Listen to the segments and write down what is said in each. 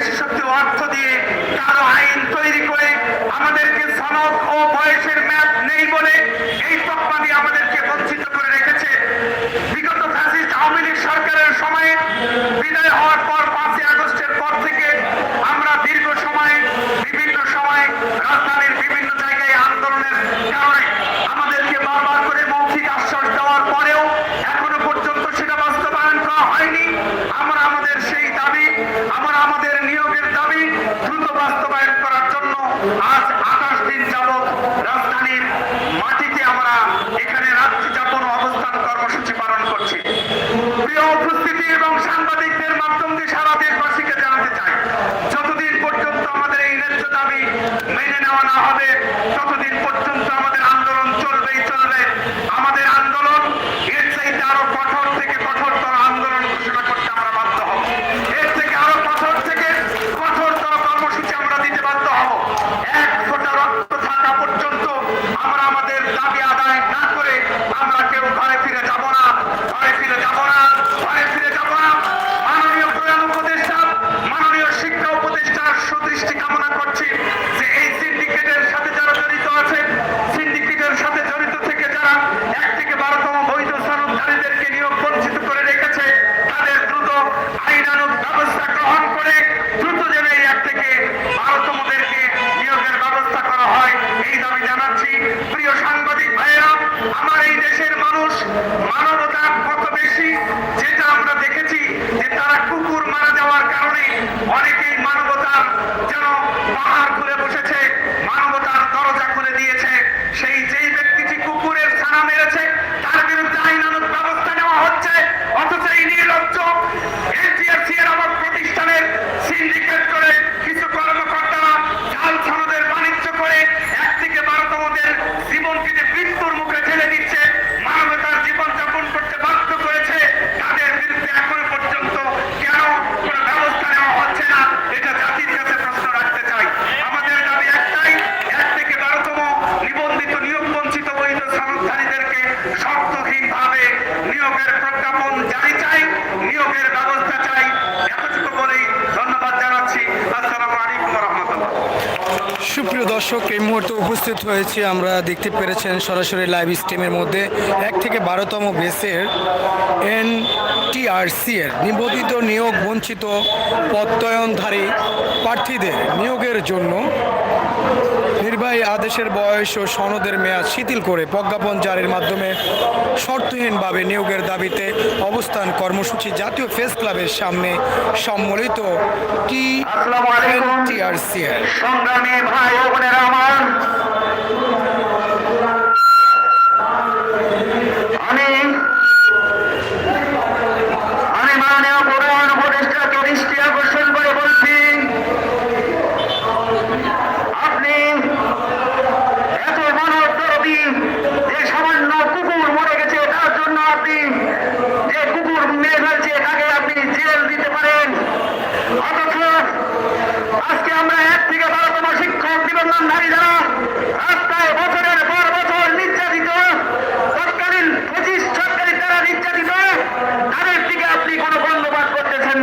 বিশ্বব্দ অর্থ দিয়ে কারও আইন তৈরি করে আমাদেরকে সনদ ও বয়সের ম্যাপ নেই জানাতে চাই, যতদিন পর্যন্ত আমাদের এই দাবি মেনে নেওয়া না হবে, ততদিন পর্যন্ত আমাদের আন্দোলন চলবেই চলবে। আমাদের আন্দোলন এর চাইতে আরও কঠোর থেকে কঠোরতর আন্দোলন ঘোষণা উপস্থিত হয়েছি। আমরা দেখতে পেরেছেন সরাসরি লাইভ স্ট্রিমের মধ্যে এক থেকে বারোতম বেসের এন টিআরসিএর নিবন্ধিত নিয়োগ বঞ্চিত প্রত্যয়নধারী প্রার্থীদের নিয়োগের জন্য নির্বাহী আদেশের বয়স ও সনদের মেয়াদ শিথিল করে প্রজ্ঞাপন জারির মাধ্যমে শর্তহীনভাবে নিয়োগের দাবিতে অবস্থান কর্মসূচি জাতীয় ফেস ক্লাবের সামনে সম্মিলিত টি সংগ্রামী ভাই বোনেরা আমার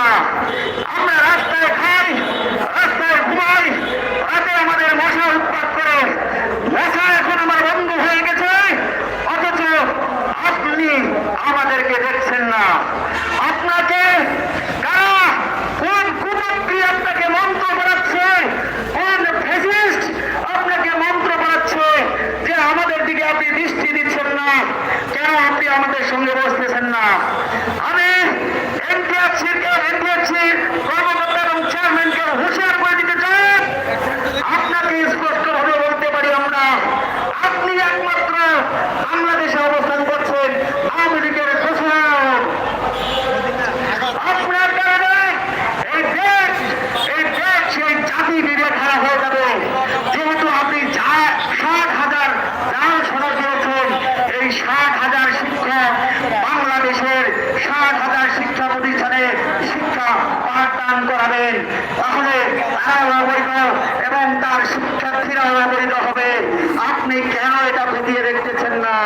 না। আমরা রাস্তায় খাই, রাস্তায় ঘুমাই, রাতে আমাদের মশা উৎপাদ করে। মশা এখন আমার বন্ধু হয়ে গেছে, অথচ আপনি আমাদেরকে দেখছেন না। আপনাকে কারা কোন কুমন্ত্রী আপনাকে মন্ত্র পড়াচ্ছে কোন ফেসিস্ট আপনাকে মন্ত্র পড়াচ্ছে যে আমাদের দিকে আপনি দৃষ্টি দিচ্ছেন না? কেন আপনি আমাদের সঙ্গে বসতেছেন না? দেখছি কর্মকর্তা এবং চেয়ারম্যানকে হুঁশিয়ার ভাষাও অবৈধ এবং তার শিক্ষার্থীরা অবৈধ হবে। আপনি কেন এটা খতিয়ে দেখতেছেন না?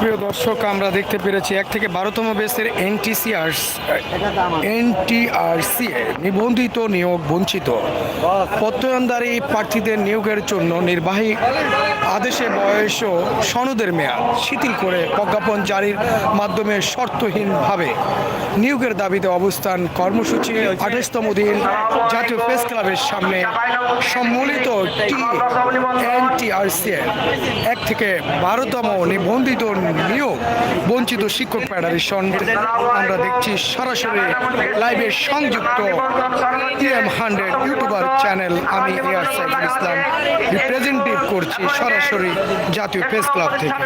প্রিয় দর্শক, আমরা দেখতে পেরেছি এক থেকে বারোতম বেসের এনটিসিআরস এনটিআরসি নিবন্ধিত নিয়োগ বঞ্চিত। প্রত্যয়নদারী প্রার্থীদের নিয়োগের জন্য নির্বাহী আদেশে বয়স ও সনদের মেয়াদ শিথিল করে প্রজ্ঞাপন জারির মাধ্যমে শর্তহীনভাবে নিয়োগের দাবিতে অবস্থান কর্মসূচি আঠাশতম দিন জাতীয় প্রেস ক্লাবের সামনে সম্মিলিত টি এক থেকে বারোতম নিবন্ধিত নিয়োগ বঞ্চিত শিক্ষক ফেডারেশন। আমরা দেখছি সরাসরি লাইভে সংযুক্ত হান্ড্রেড ইউটিউবার চ্যানেল আমি ইসলাম। রিপ্রেজেন্টেটিভ করছি সরাসরি। সরাসরি জাতীয় প্রেস ক্লাব থেকে।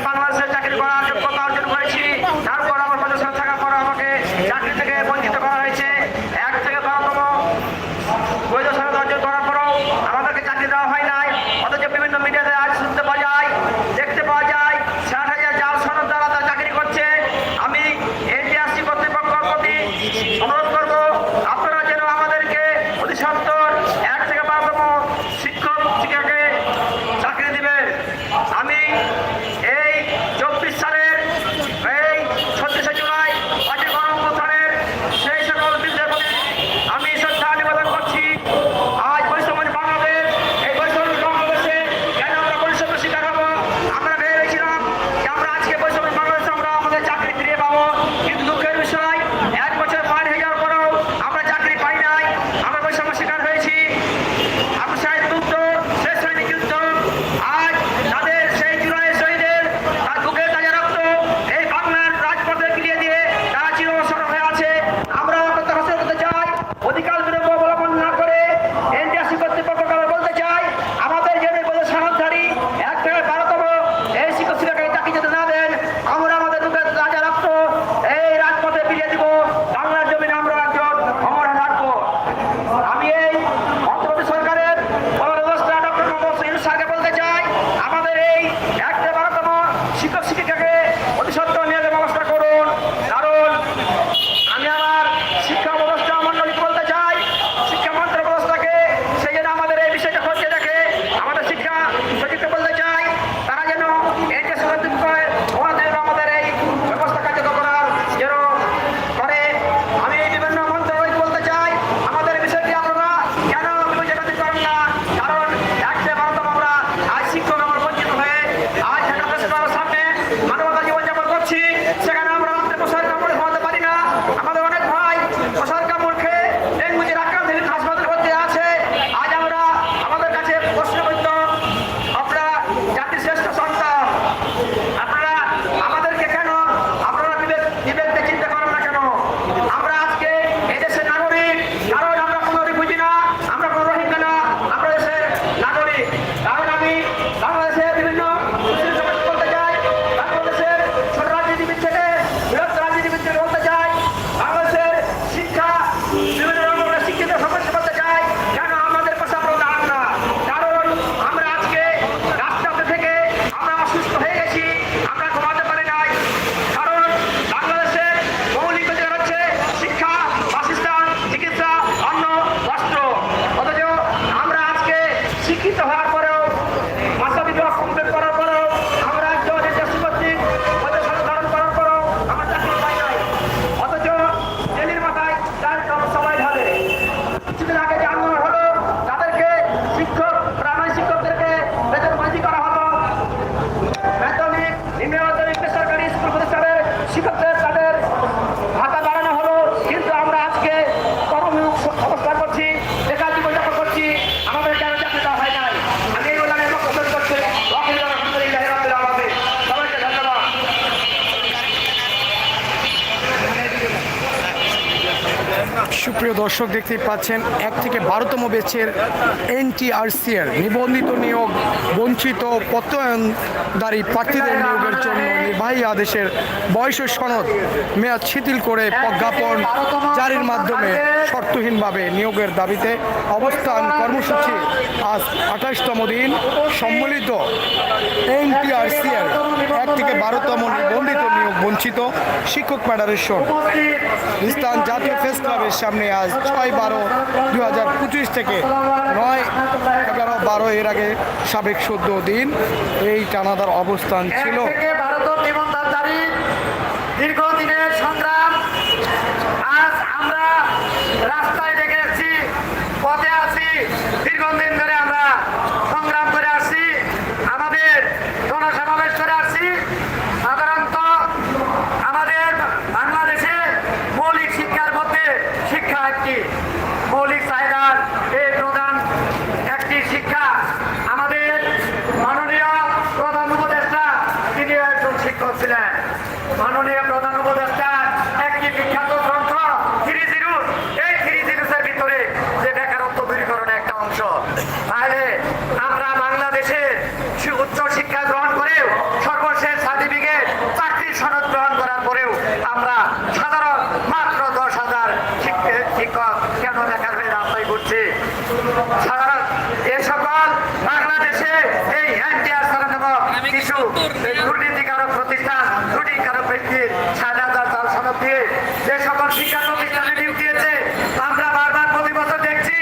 সুপ্রিয় দর্শক, দেখতেই পাচ্ছেন, এক থেকে বারোতম বেচের এনটিআরসি এর নিবন্ধিত নিয়োগ, বঞ্চিত প্রত্যয়নদারী প্রার্থীদের নিয়োগের জন্য নির্বাহী আদেশের বয়স সনদ মেয়াদ শিথিল করে প্রজ্ঞাপন জারির মাধ্যমে শর্তহীনভাবে নিয়োগের দাবিতে অবস্থান কর্মসূচি আজ আঠাশতম দিন সম্মিলিত এনটিআরসি এর এক থেকে বারোতম নিবন্ধিত নিয়োগ বঞ্চিত শিক্ষক ফেডারেশন। স্থান জাতীয় প্রেস ক্লাবের সামনে আজ ছয় বারো দু হাজার পঁচিশ থেকে নয় এগারো বারো এর আগে সাবেক চোদ্দ দিন এই টানাদার অবস্থান ছিল। দীর্ঘদিনের সংগ্রাম। আজ আমরা রাস্তায় আমরা সাধারণ মাত্র দশ হাজার শিক্ষক কেন দেখার হয়ে রাস্তায় ঘুরছে? সাধারণ এ সকল বাংলাদেশে এই এনটিআর নামক কিছু দুর্নীতিকারক প্রতিষ্ঠান ত্রুটিকারক ব্যক্তির সাত হাজার চাল সনদ দিয়ে যে সকল শিক্ষা প্রতিষ্ঠানে নিয়োগ দিয়েছে আমরা বারবার প্রতি বছর দেখছি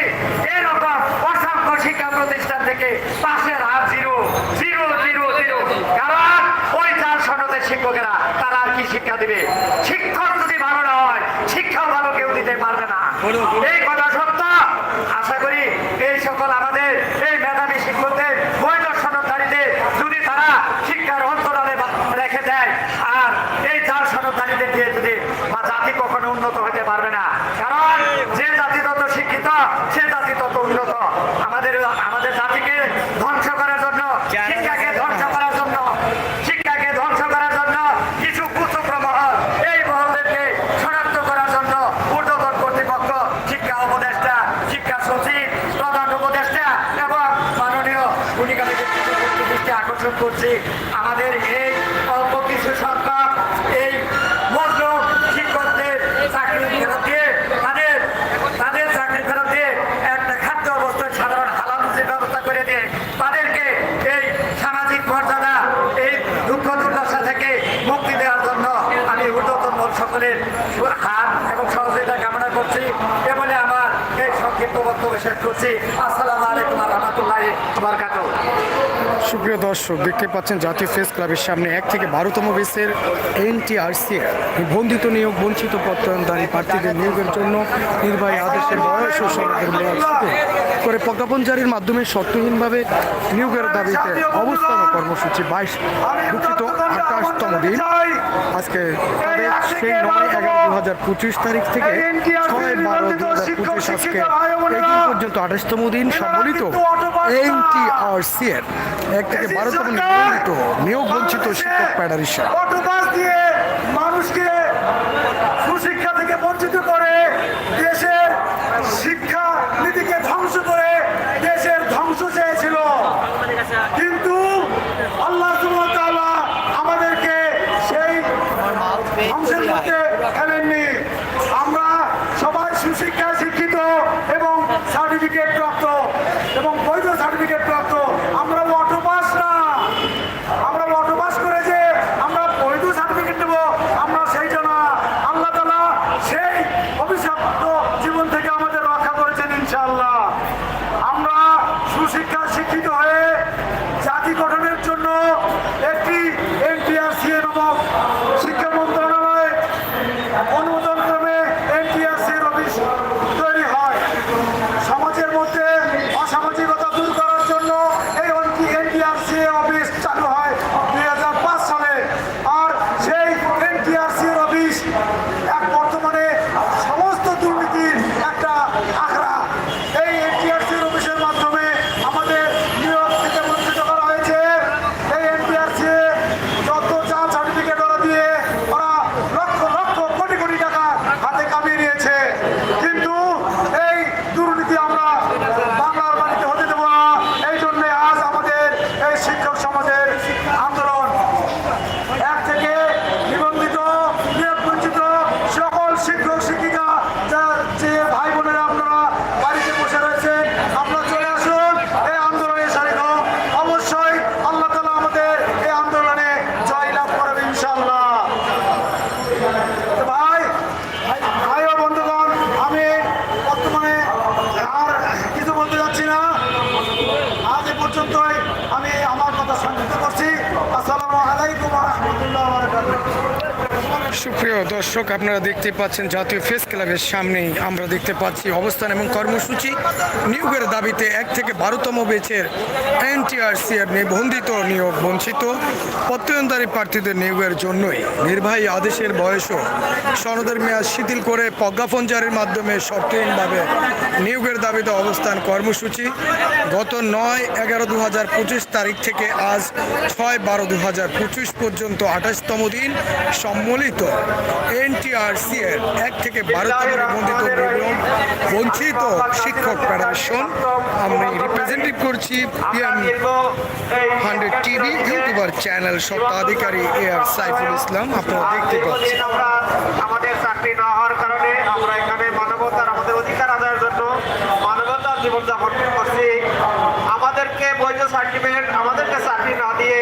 এরকম অসংখ্য শিক্ষা প্রতিষ্ঠান থেকে পাশের হার জিরো জিরো জিরো জিরো কারণ ওই চাল সনদের শিক্ষকেরা তারা আর কি শিক্ষা দিবে? শিক্ষক যদি ভালো না হয় শিক্ষাও ভালো কেউ দিতে পারবে না। এই কথা সত্য। আশা করি এই সকল আমাদের এই মেধাবী শিক্ষকদের সনদধারীদের যদি তারা শিক্ষার অন্তরালে রেখে দেয় আর এই সনদধারীদের দিয়ে যদি বা জাতি কখনো উন্নত হতে পারবে না। কারণ যে জাতি তত শিক্ষিত সে জাতি তত উন্নত। আমাদের আমাদের জাতিকে ধ্বংস করার জন্য শিক্ষাকে ধ্বংস করার জন্য শিক্ষাকে ধ্বংস করার জন্য কিছু কুচক্র মহল এই মহলদেরকে শনাক্ত করার জন্য ঊর্ধ্বতন কর্তৃপক্ষ শিক্ষা উপদেষ্টা শিক্ষা সচিব প্রধান উপদেষ্টা এবং মাননীয় ভূমিকালী ব্যক্তিত্বের দৃষ্টি আকর্ষণ করছি আমাদের এই অল্প কিছু সংখ্যক এই মজলুম শিক্ষকদের চাকরি ফেরত দিয়ে তাদের তাদের চাকরি ফেরত দিয়ে একটা খাদ্য অবস্থায় সাধারণ হালাল রুজির ব্যবস্থা করে দিয়ে তাদেরকে এই সামাজিক মর্যাদা এই দুঃখ দুর্দশা থেকে মুক্তি দেওয়ার জন্য আমি ঊর্ধ্বতন মহল সকলের হাত এবং সহযোগিতা কামনা করছি এ বলে আমার এই সংক্ষিপ্ত বক্তব্য শেষ করছি। আসসালামু আলাইকুম বরকাতুহ। সুপ্রিয় দর্শক দেখতে পাচ্ছেন জাতীয় প্রেস ক্লাবের সামনে এক থেকে বারোতম বেসের এনটিআরসি নিবন্ধিত নিয়োগ বঞ্চিত প্রত্যয়নদারী প্রার্থীদের নিয়োগের জন্য নির্বাহী আদেশের বয়স ও সনদের মেয়াদ করে প্রজ্ঞাপন জারির মাধ্যমে শর্তহীনভাবে নিয়োগের দাবিতে অবস্থান কর্মসূচি বাইশ দুঃখিত। আঠাশতম দিন। আজকে সেই নয় এগারো দু হাজার পঁচিশ তারিখ থেকে ছয় বারো দু হাজার পঁচিশ আজকে এই পর্যন্ত আঠাশতম দিন সম্মিলিত এনটিআরসি এর এক থেকে বারোতম নিবন্ধিত নিয়োগ বঞ্চিত শিক্ষক অটোপাস দিয়ে মানুষকে সুশিক্ষা থেকে বঞ্চিত করে দেশের শিক্ষা নীতিকে ধ্বংস করে দেশের ধ্বংস চেয়েছিল। কিন্তু আল্লাহ সুবহানাহু ওয়া তাআলা আমাদেরকে সেই ধ্বংসের মধ্যে ফেলেননি আমরা সবাই সুশিক্ষায় শিক্ষিত এবং সার্টিফিকেট প্রাপ্ত এবং বৈধ সার্টিফিকেট প্রাপ্ত আমরা অটোপাস না আমরা অটোপাস করে যে আমরা বৈধ সার্টিফিকেট দেব আমরা সেইটা না আল্লাহ তালা সেই অভিশপ্ত জীবন থেকে আমাদের রক্ষা করেছেন ইনশাআল্লাহ আমরা সুশিক্ষা শিক্ষিত হয়ে জাতি গঠনের জন্য রহমতুল্লাহ বারাকাতুহু সুপ্রিয় দর্শক, আপনারা দেখতে পাচ্ছেন জাতীয় ফেস ক্লাবের সামনেই আমরা দেখতে পাচ্ছি অবস্থান এবং কর্মসূচি। নিয়োগের দাবিতে এক থেকে বারোতম বেচের এনটিআরসি এর নিবন্ধিত নিয়োগ বঞ্চিত। প্রত্যয়নদারী প্রার্থীদের নিয়োগের জন্যই নির্বাহী আদেশের বয়সও সনদের মেয়াদ শিথিল করে প্রজ্ঞাপন জারির মাধ্যমে শর্তহীনভাবে নিয়োগের দাবিতে অবস্থান কর্মসূচি। গত নয় এগারো দু তারিখ থেকে আজ ছয় বারো দু পর্যন্ত আঠাশতম দিন। সম্মিলিত এনটিআরসি এর এক থেকে বারোতম নিবন্ধিত নিবন্ধন বঞ্চিত শিক্ষক ফেডারেশন আমি রিপ্রেজেন্টেটিভ করছি PM hundred TV YouTuber channel স্বত্বাধিকারী এ আর সাইফুল ইসলাম। আপনারা দেখতে পাচ্ছেন। আমাদের চাকরি না হওয়ার কারণে আমরা এখানে মানবতার আমাদের অধিকার আদায়ের জন্য মানবতার জীবনযাপন করছি। আমাদেরকে বৈধ সার্টিফিকেট আমাদেরকে চাকরি না দিয়ে